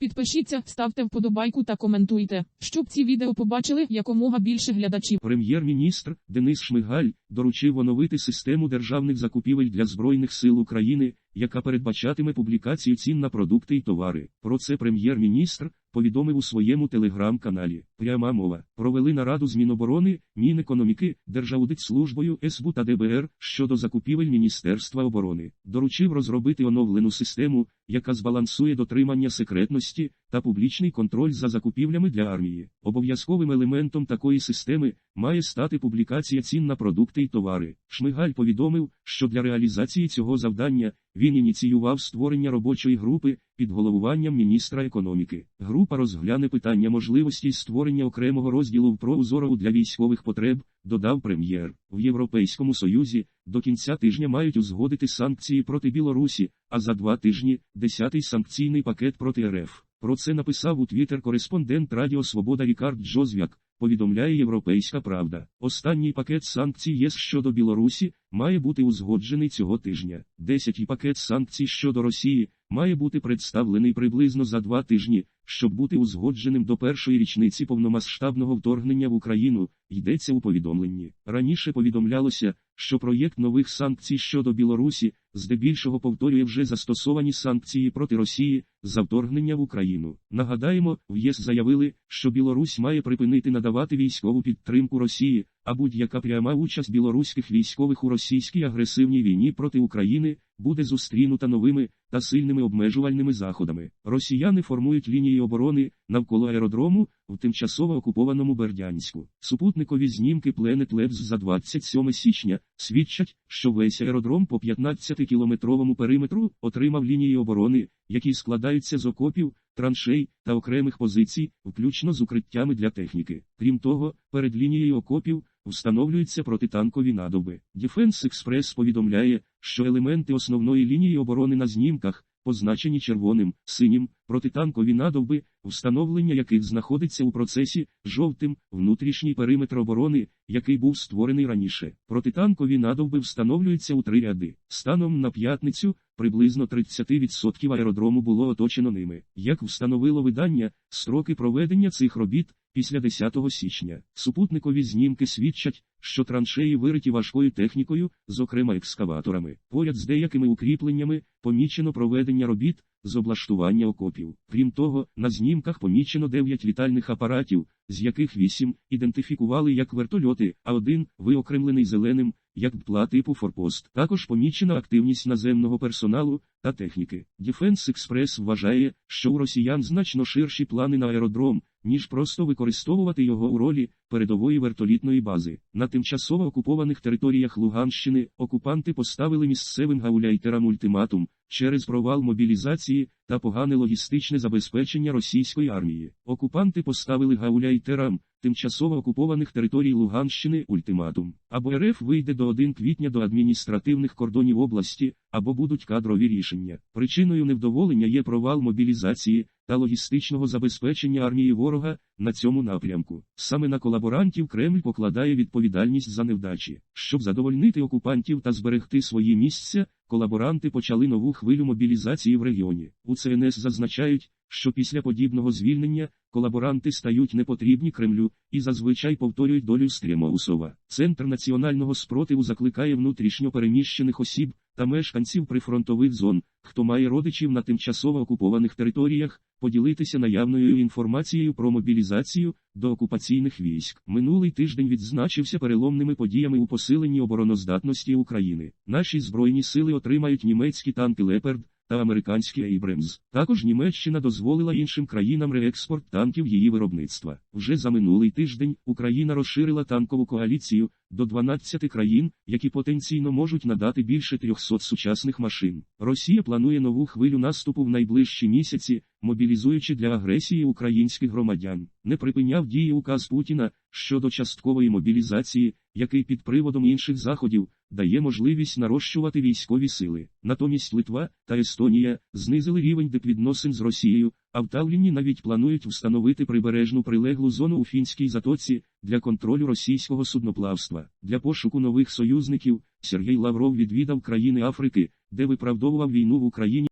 Підпишіться, ставте вподобайку та коментуйте, щоб ці відео побачили якомога більше глядачів. Прем'єр-міністр Денис Шмигаль доручив оновити систему державних закупівель для Збройних сил України, яка передбачатиме публікацію цін на продукти і товари. Про це прем'єр-міністр повідомив у своєму телеграм-каналі. Пряма мова. Провели нараду з Міноборони, Мінекономіки, Держаудитслужбою СБУ та ДБР щодо закупівель Міністерства оборони. Доручив розробити оновлену систему, яка збалансує дотримання секретності та публічний контроль за закупівлями для армії. Обов'язковим елементом такої системи має стати публікація цін на продукти і товари. Шмигаль повідомив, що для реалізації цього завдання він ініціював створення робочої групи під головуванням міністра економіки. Група розгляне питання можливості створення окремого розділу в проузорову для військових потреб, додав прем'єр. В Європейському Союзі до кінця тижня мають узгодити санкції проти Білорусі, а за два тижні – десятий санкційний пакет проти РФ. Про це написав у Твіттер кореспондент Радіо Свобода Рікард Джозвяк, повідомляє Європейська Правда. Останній пакет санкцій ЄС щодо Білорусі має бути узгоджений цього тижня. Десятий пакет санкцій щодо Росії має бути представлений приблизно за два тижні, щоб бути узгодженим до першої річниці повномасштабного вторгнення в Україну, йдеться у повідомленні. Раніше повідомлялося, що проєкт нових санкцій щодо Білорусі здебільшого повторює вже застосовані санкції проти Росії за вторгнення в Україну. Нагадаємо, в ЄС заявили, що Білорусь має припинити надавати військову підтримку Росії, а будь-яка пряма участь білоруських військових у російській агресивній війні проти України буде зустрінута новими та сильними обмежувальними заходами. Росіяни формують лінії оборони навколо аеродрому в тимчасово окупованому Бердянську. Супутникові знімки Planet Labs за 27 січня свідчать, що весь аеродром по 15-кілометровому периметру отримав лінії оборони, які складаються з окопів, траншей та окремих позицій, включно з укриттями для техніки. Крім того, перед лінією окопів встановлюються протитанкові надоби. Defense Express повідомляє, що елементи основної лінії оборони на знімках, позначені червоним, синім, протитанкові надовби, встановлення яких знаходиться у процесі жовтим, внутрішній периметр оборони, який був створений раніше. Протитанкові надовби встановлюються у три ряди. Станом на п'ятницю приблизно 30% аеродрому було оточено ними. Як встановило видання, строки проведення цих робіт після 10 січня. Супутникові знімки свідчать, що траншеї вириті важкою технікою, зокрема екскаваторами. Поряд з деякими укріпленнями помічено проведення робіт з облаштування окопів. Крім того, на знімках помічено 9 літальних апаратів, з яких 8 ідентифікували як вертольоти, а один виокремлений зеленим, як птла типу форпост. Також помічена активність наземного персоналу та техніки. Defense Express вважає, що у росіян значно ширші плани на аеродром, ніж просто використовувати його у ролі передової вертолітної бази. На тимчасово окупованих територіях Луганщини окупанти поставили місцевим гауляйтерам ультиматум через провал мобілізації та погане логістичне забезпечення російської армії. Окупанти поставили гауляйтерам тимчасово окупованих територій Луганщини ультиматум. Або РФ вийде до 1 квітня до адміністративних кордонів області, або будуть кадрові рішення. Причиною невдоволення є провал мобілізації та логістичного забезпечення армії ворога на цьому напрямку. Саме на колаборантів Кремль покладає відповідальність за невдачі. Щоб задовольнити окупантів та зберегти свої місця, колаборанти почали нову хвилю мобілізації в регіоні. У ЦНС зазначають, що після подібного звільнення колаборанти стають непотрібні Кремлю і зазвичай повторюють долю Стрімоусова. Центр національного спротиву закликає внутрішньо переміщених осіб та мешканців прифронтових зон, хто має родичів на тимчасово окупованих територіях, поділитися наявною інформацією про мобілізацію до окупаційних військ. Минулий тиждень відзначився переломними подіями у посиленні обороноздатності України. Наші збройні сили отримають німецькі танки Леперд та американські Ейбремс. Також Німеччина дозволила іншим країнам реекспорт танків її виробництва. Вже за минулий тиждень Україна розширила танкову коаліцію до 12 країн, які потенційно можуть надати більше 300 сучасних машин. Росія планує нову хвилю наступу в найближчі місяці, мобілізуючи для агресії українських громадян. Не припиняв дії указ Путіна щодо часткової мобілізації, який під приводом інших заходів дає можливість нарощувати військові сили. Натомість Литва та Естонія знизили рівень дипвідносин з Росією, а в Талліні навіть планують встановити прибережну прилеглу зону у фінській затоці для контролю російського судноплавства. Для пошуку нових союзників Сергій Лавров відвідав країни Африки, де виправдовував війну в Україні.